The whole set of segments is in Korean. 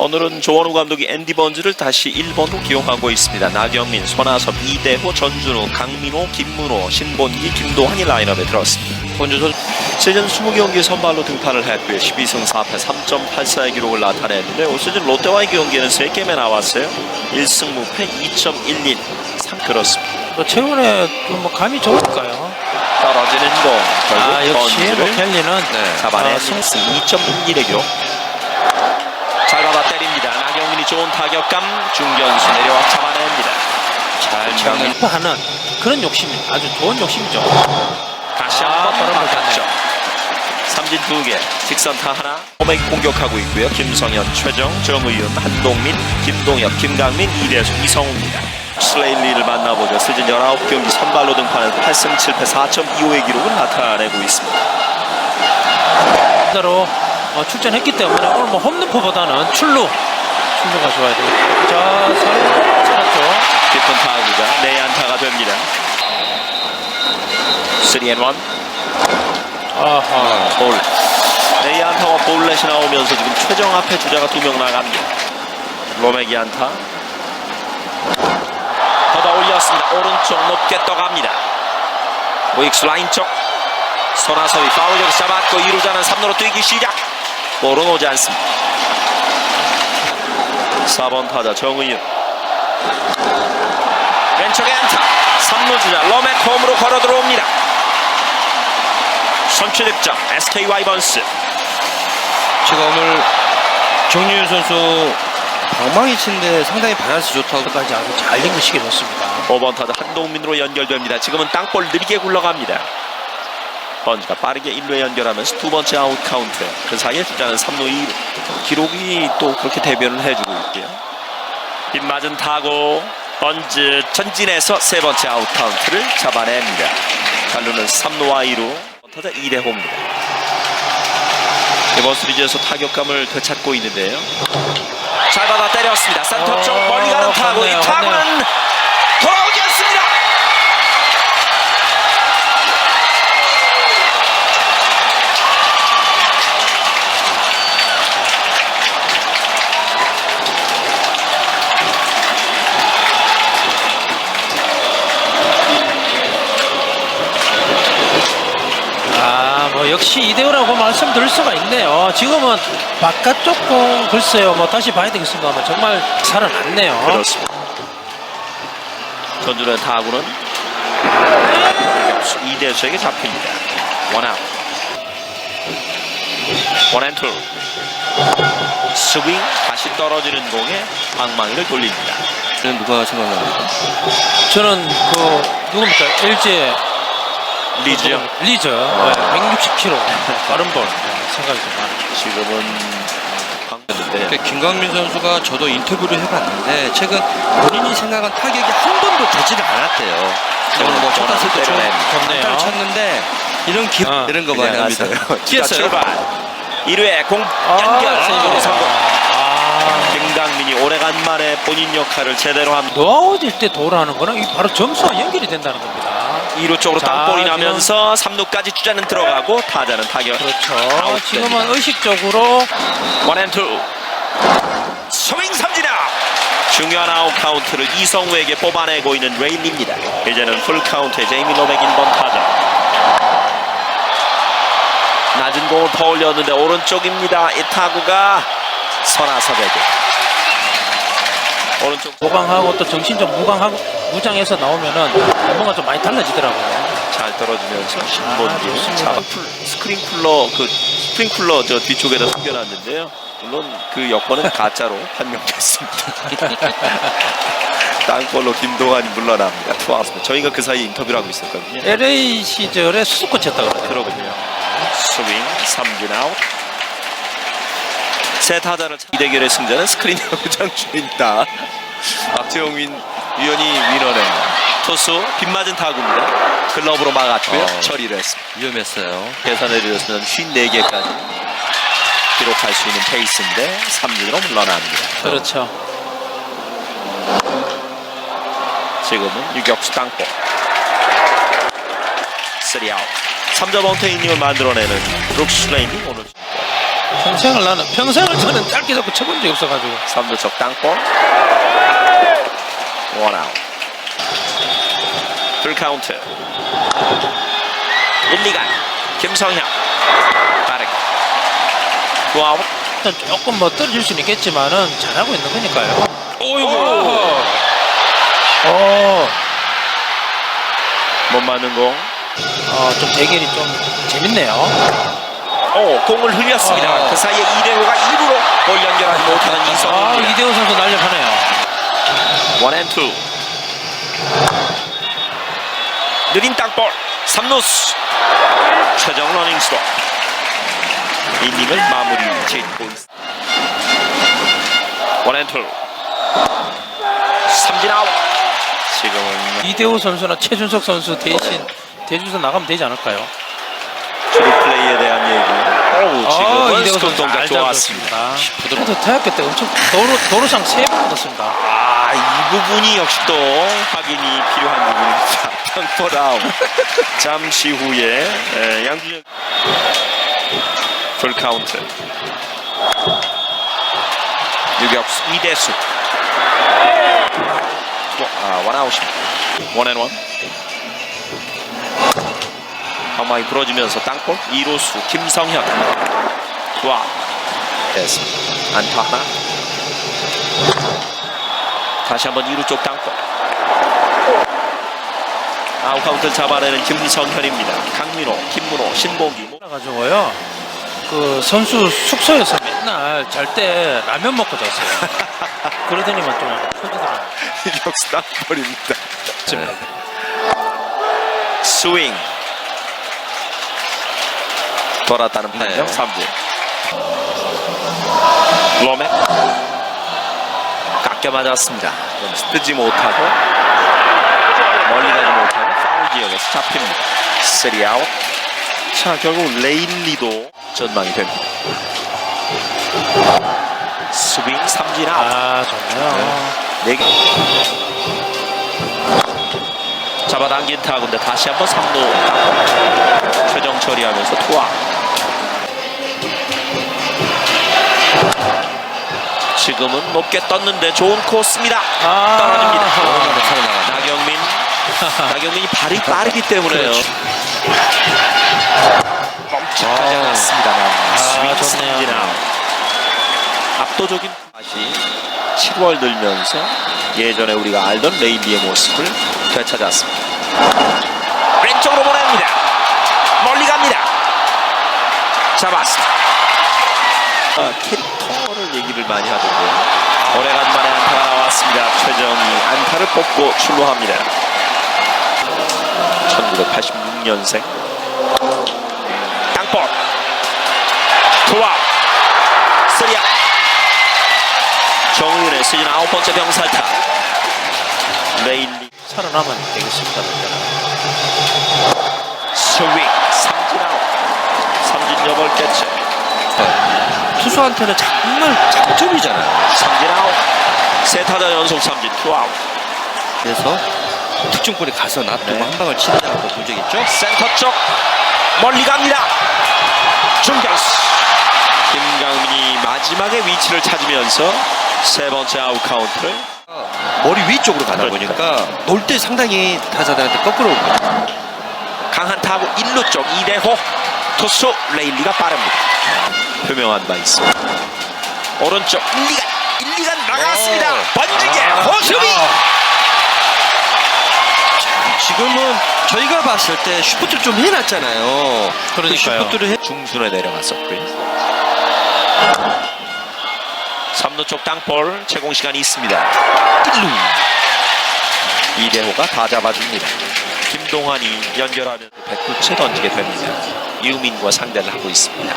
오늘은 조원우 감독이 앤디 번즈를 다시 1번으로 기용하고 있습니다. 나경민, 손아섭, 이대호, 전준우, 강민호, 김문호, 신본기, 김도환이 라인업에 들었습니다. 번즈 선수 시즌 20경기 선발로 등판을 했고요. 12승 4패 3.84의 기록을 나타냈는데 올 시즌 롯데와의 경기는 3게임에 나왔어요. 1승 무패 2.11 3 그렇습니다. 뭐 최근에 좀뭐 감이 좋을까요? 떨어지는 공 아 역시 뭐 번즈를 켈리는 네, 잡아낸 아, 승 2.11의 기록. 잘 받아 때립니다. 나경민이 좋은 타격감 중견수 내려와 잡아냅니다. 잘승 차는 하는 그런 욕심이 아주 좋은 욕심이죠. 다시 아, 한번 바로 바꿨죠. 삼진 두 개, 직선타 하나. 홈에 공격하고 있고요. 김성현, 최정, 정의윤, 한동민, 김동엽, 김강민, 이대수, 이성우입니다. 슬레일리를 만나보죠. 시즌 19경기 선발로 등판한 8승 7패 4.25의 기록을 나타내고 있습니다. 대로 어, 출전했기 때문에 오늘 뭐 홈런퍼보다는 출루 출루가 좋아야 되겠다. 자, 잘 찾았죠. 깊은 타구가 내 안타가 됩니다. 3앤1 아하. 볼. 내안타와 볼넷이 나오면서 지금 최정 앞에 주자가 두 명 나갑니다. 로맥이 안타. 걷어 올렸습니다. 오른쪽 높게 떠갑니다. 우익수 라인 쪽. 손아섭이 파울력을 잡았고 이루자는 3루로 뛰기 시작. 볼은 오지 않습니다. 4번 타자 정의윤. 왼쪽에 안타. 3루 주자 로맥 홈으로 걸어 들어옵니다. 선취 득점 SK 와이번스. 제가 오늘 정유현 선수 방망이 치는데 상당히 밸런스 좋다고 까지 아주 잘 연결시켜 줬습니다. 5번 타자 한동민으로 연결됩니다. 지금은 땅볼 느리게 굴러갑니다. 번지가 빠르게 1루에 연결하면서 두 번째 아웃 카운트. 그 사이에 주자는 3루 2루. 기록이 또 그렇게 대변을 해주고 있고요. 빗맞은 타고 번즈 전진해서 세 번째 아웃 카운트를 잡아냅니다. 갈루는 3루와 2루. 타자 이대호입니다. 이번 시리즈에서 타격감을 되찾고 있는데요. 잘 받아 때렸습니다. 센터 쪽 어, 멀리 역시 이대호라고 말씀드릴 수가 있네요. 지금은 바깥쪽 공 글쎄요. 뭐 다시 봐야 되겠습니다만 정말 살아났네요. 그렇습니다. 전주의 타구는 이대수에게 잡힙니다. 원아웃. 원앤투. 스윙 다시 떨어지는 공에 방망이를 돌립니다. 저는 누가 생각납니까? 저는 그 누굽니까? LG 리즈요. 리즈 네, 160km 빠른 볼 네, 생각이 좀 나요. 지금은 방금인데 그 김광민 선수가 저도 인터뷰를 해봤는데 최근 본인이 생각한 타격이 한 번도 되지를 않았대요. 오늘 뭐 쳤었을 때 때려내. 좋네요. 쳤는데 이런 기 어, 이런 거 그냥 많이 합니다. 하세요. 뛰었어요? 출발. 1회 공 아, 연결 세이브로 성공. 아, 김강민이 오래간만에 본인 역할을 제대로 합니다. 노아웃일 때 도라는 거는 이 바로 점수와 연결이 된다는 겁니다. 2루 쪽으로 자, 땅볼이 나면서 3루까지 주자는 들어가고 타자는 타격. 그렇죠. 지금은. 의식적으로 원앤투 스윙 삼진아 중요한 아웃 카운트를 이성우에게 뽑아내고 있는 레일리입니다 이제는 풀 카운트에 제이미 로맥 1번 타자 낮은 공을 더 올렸는데 오른쪽입니다 이 타구가 선아섭에게 오른쪽 보강하고 또 정신적 무강하고 무장해서 나오면은 뭔가 좀 많이 달라지더라고요. 잘 떨어지면서 아, 신본기 좋습니다. 자 풀, 스크린 쿨러 그 스프링 쿨러 저 뒤쪽에다 숨겨놨는데요. 물론 그 여권은 가짜로 판명됐습니다. 땅볼로 김동환이 물러납니다. 투아웃 저희가 그 사이에 인터뷰를 하고 있었거든요. LA 시절에 수도코치였다 그러더라고요. 그러군요. 스윙 삼진 아웃 세 타자를 차- 이 대결의 승자는 스크린 야구장 주인다 박재홍 윈 위원이 위너네 투수 빗맞은 타구입니다 글러브로 막았고요 어. 처리를 했습니다 위험했어요. 계산을 내렸으면 54개까지 기록할 수 있는 페이스인데 3진으로 물러납니다. 그렇죠. 지금은 유격수 땅볼 3아웃 3점 원태 이닝을 만들어내는 브룩스 레인이 오늘 평생을 나는 평생을 저는 짧게 잡고 쳐본 적이 없어가지고. 3루 쪽 땅볼. 원아웃. 풀카운트. 1, 2간. 김성현. 빠르게. 투아웃. 일단 조금 뭐 떨어질 수는 있겠지만은 잘하고 있는 거니까요. 오이고 어, 못 맞는 공. 어, 좀 대결이 좀 재밌네요. 오, 공을 흘렸습니다. 아. 그 사이에 이대호가 2루로 볼 연결하지 못하는 아, 이성입니다. 이대호 선수 날렵하네요. 원앤 투 느린 땅볼 3루수 최정 러닝스로 이닝을 마무리 짓고 있습니다. 원앤 투 삼진 아웃 지금은 이대호 선수나 최준석 선수 대신 대주선 나가면 되지 않을까요? 주루 플레이에 대한 얘기 어우 아, 지금은 이대호 선수 동작 잘 좋았습니다 잡았습니다. 그래도 대학교 때 엄청 도로, 도로상 세번 얻었습니다. 아, 이 부분이 역시 또 확인이 필요한 부분입니다. 아웃. 잠시 후에 에, 양준혁 풀 카운트. 유격수 이대수. 아, 원아웃입니다. 원앤원. 방망이 부러지면서 땅볼 2루수 김성현. 와. 됐습니다. 안타 하나. 다시 한번 2루 쪽 땅볼 아웃 카운트를 잡아내는 김성현입니다 강민호, 김문호, 신봉기 그래가지고요. 그 선수 숙소에서 맨날 잘 때 라면 먹고 잤어요. 그러더니만 좀 터지더라고요. 유격수 땅볼입니다 네. 스윙 돌았다는 판정 네. 3진 로맥 깎여 맞았습니다. 뜨지 못하고 멀리 가지 못하고 파울 지역에서 잡힙니다. 3아웃 자 결국 레인리도 전망이 됩니다. 스윙 삼진 아웃 아, 좋네요. 네. 개. 잡아당긴 타구인데 다시 한번 3루 최정 처리하면서 투아 지금은 높게 떴는데 좋은 코스입니다 아, 떨어집니다 오랜만에 살아나가네. 나경민 나경민이 발이 빠르기 때문에요 그렇죠. 멈칫하지 아. 않았습니다만 스윙 좋네요. 압도적인 맛이 7월 들면서 예전에 우리가 알던 레인리의 모습을 되찾았습니다. 왼쪽으로 보냅니다. 멀리 갑니다. 잡았습니다. 아, 얘기를 많이 하던데요. 오래간만에 안타가 나왔습니다. 최정이 안타를 뽑고 출루합니다. 1986년생. 땅볼. 투아웃 쓰리아. 정우윤의 시즌 아홉 번째 병살타. 레인리. 살아나면 되겠습니다. 스윙. 삼진 아웃. 삼진 여덟 개째 투수한테는 정말 장점이잖아요. 삼진 아웃 세 타자 연속 삼진 투아웃 그래서 특중골에 가서 놔두고 네. 한 방을 치느냐고 본 적 있죠? 센터 쪽 멀리 갑니다 중견수 김강민이 마지막에 위치를 찾으면서 세 번째 아웃 카운트를 머리 위쪽으로 가다 그러니까. 보니까 놀 때 상당히 타자들한테 거꾸로 옵니다. 강한 타구 1루 쪽 이대호 투수 레일리가 빠릅니다 표명한 바 있습니다 오른쪽 1, 2간 1, 2간 나갔습니다 오. 번지게 아, 호수비 야. 지금은 저희가 봤을 때 슈퍼트를 좀 해놨잖아요. 그러니까요. 그 슈퍼트를 해. 중순에 내려갔었고요 3루 쪽 땅볼 제공 시간이 있습니다 1루 이대호가 다 잡아줍니다 김동환이 연결하면 109채 던지게 됩니다 유민과 상대를 하고 있습니다.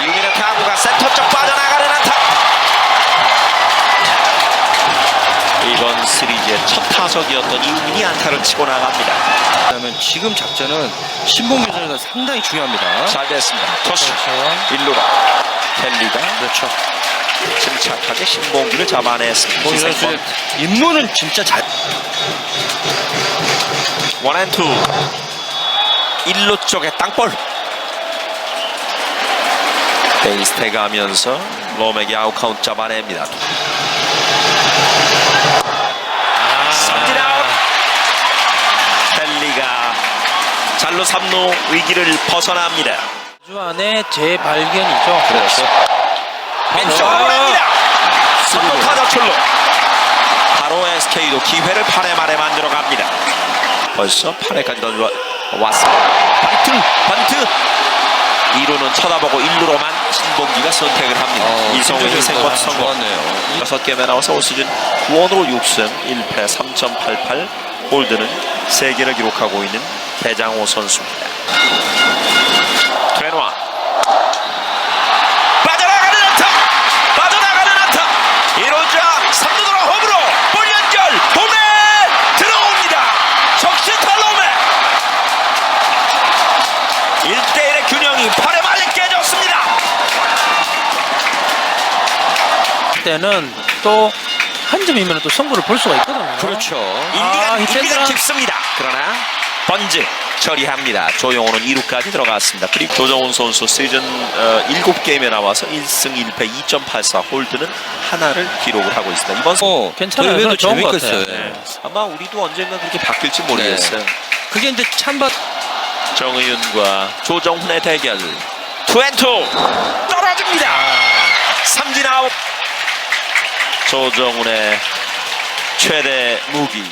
유민의 타구가 센터 쪽 빠져나가는 안타. 이번 시리즈의 첫 타석이었던 이우민이 안타를 치고 나갑니다. 그러면 지금 작전은 신봉규 선수가 상당히 중요합니다. 잘 됐습니다. 토스. 그렇죠. 1루로 켈리가. 그렇죠. 침착하게 신봉기를 잡아냈습니다. 봉규 선수의 임무는 진짜 잘. 원앤투 1루 쪽에 땅볼 베이스 태그 하면서 롬에게 아웃 카운트 잡아냅니다. 삼진 아웃. 켈리가 잘로 3루 위기를 벗어납니다. 주 안에 재발견이죠. 그렇죠. 왼쪽으로 갑니다. 3루 타자 출루. 바로 SK도 기회를 8회 말에 만들어 갑니다. 벌써 8회까지 던져 왔습니다. 반트, 반트. 2루는 쳐다보고 1루로만 신봉기가 선택을 합니다. 이성의 희생권 성공. 좋았네요. 6개에 나와서 올 시즌 9원으로 6승 1패 3.88 홀드는 3개를 기록하고 있는 배장호 선수입니다. 때는 또 한 점이면 또 승부를 볼 수가 있거든요. 그렇죠. 인디가, 아, 인디가 히트앤드런. 깊습니다. 그러나 번즈 처리합니다. 조용호는 2루까지 들어갔습니다. 그리고 조정훈 선수 시즌 어, 7게임에 나와서 1승 1패 2.84 홀드는 하나를 기록을 하고 있습니다. 이번 선 어, 괜찮아요. 저희 외에도 좋은 것 재밌겠어요. 같아요. 네. 아마 우리도 언젠가 그렇게 바뀔지 모르겠어요. 그게 이제 찬반 정의윤과 조정훈의 대결 투앤투 떨어집니다. 삼진 아웃 조정훈의 최대 무기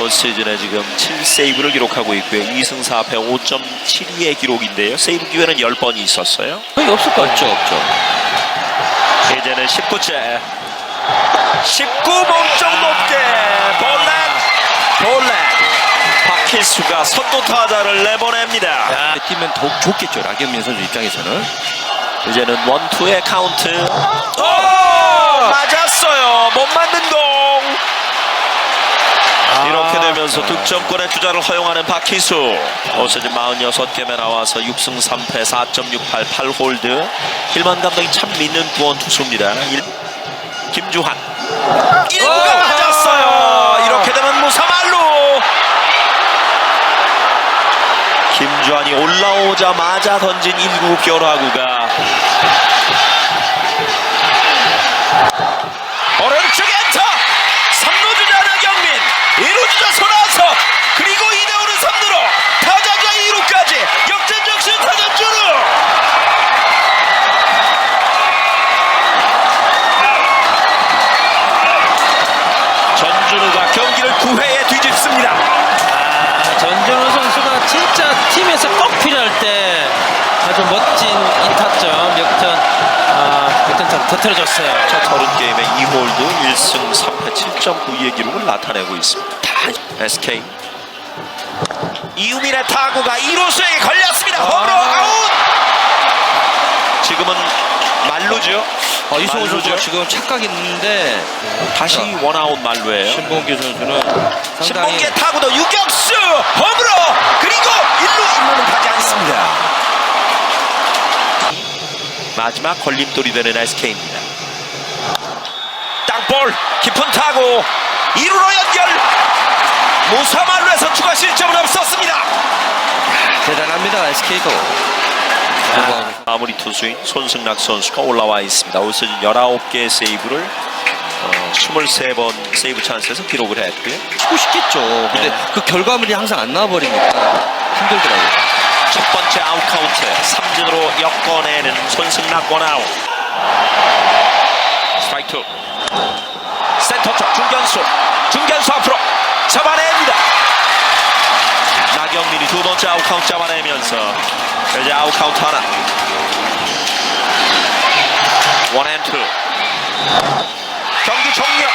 올 시즌에 지금 7세이브를 기록하고 있고요. 2승 4패 5.72의 기록인데요. 세이브 기회는 10번이 있었어요. 거의 없을 것 같죠. 없죠. 이제는 19째 19 몸쪽 높게 볼넷 볼넷 박희수가 선두 타자를 내보냅니다. 야, 뛰면 더욱 좋겠죠. 라기현민 선수 입장에서는. 이제는 원투의 카운트. 오! 맞았어요. 못 맞는 공. 이렇게 되면서 득점권의 투자를 허용하는 박희수. 올 시즌 46개에 나와서 6승 3패 4.68 8홀드. 힐만 감독이 참 믿는 구원 투수입니다. 일- 김주환. 1구가 맞았어요. 이렇게 되면 무사말로. 김주환이 올라오자마자 던진 1구 변화구가 오른쪽 엔터 3루 주자 나경민. 1루 주자 손아섭 그리고 이대호는 3루로. 타자가 2루까지. 역전 적 신타전 주루. 전준우가 경기를 9회에 뒤집습니다. 아, 전준호 선수가 진짜 아주 멋진 이타점, 역전, 아, 역전점 터트려줬어요. 첫 30게임에 2홀드 1승 3패 7.92의 기록을 나타내고 있습니다. SK 이우민의 타구가 1호수에게 걸렸습니다. 홈으로 아웃! 지금은 말루죠. 어, 이승호 말루죠. 선수가 지금 착각이 있는데 다시 원아웃 말루예요. 신봉기 선수는 상당히 신봉기의 타구도 유격수 홈으로 그리고 1루 1루는 가지 않습니다. 마지막 걸림돌이 되는 SK입니다. 땅볼 깊은 타구 2루로 연결 무사말루에서 추가 실점은 없었습니다. 대단합니다. SK도. 마무리 투수인 손승락 선수가 올라와 있습니다. 올 시즌 19개의 세이브를 어, 23번 세이브 찬스에서 기록을 했고요. 치고 싶겠죠. 근데 네. 그 결과물이 항상 안 나와버리니까 힘들더라고요. 첫 번째 아웃 카운트. 삼진으로 엮어내는 손승락 원아웃. 스트라이크 투. 센터 쪽 중견수. 중견수 앞으로 잡아냅니다. 나경민이 두 번째 아웃 카운트 잡아내면서 이제 아웃 카운트 하나. 원앤투. 경기 종료.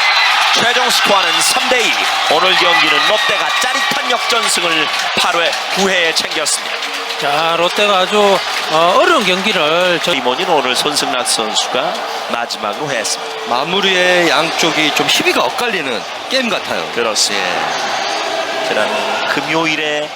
최종 스코어는 3대2 오늘 경기는 롯데가 짜릿한 역전승을 8회 9회에 챙겼습니다 자, 롯데가 아주 어, 어려운 경기를 저 이모는 오늘 손승락 선수가 마지막으로 했습니다. 마무리에 양쪽이 좀 희비가 엇갈리는 게임 같아요. 그렇습니다. 예. 지난 금요일에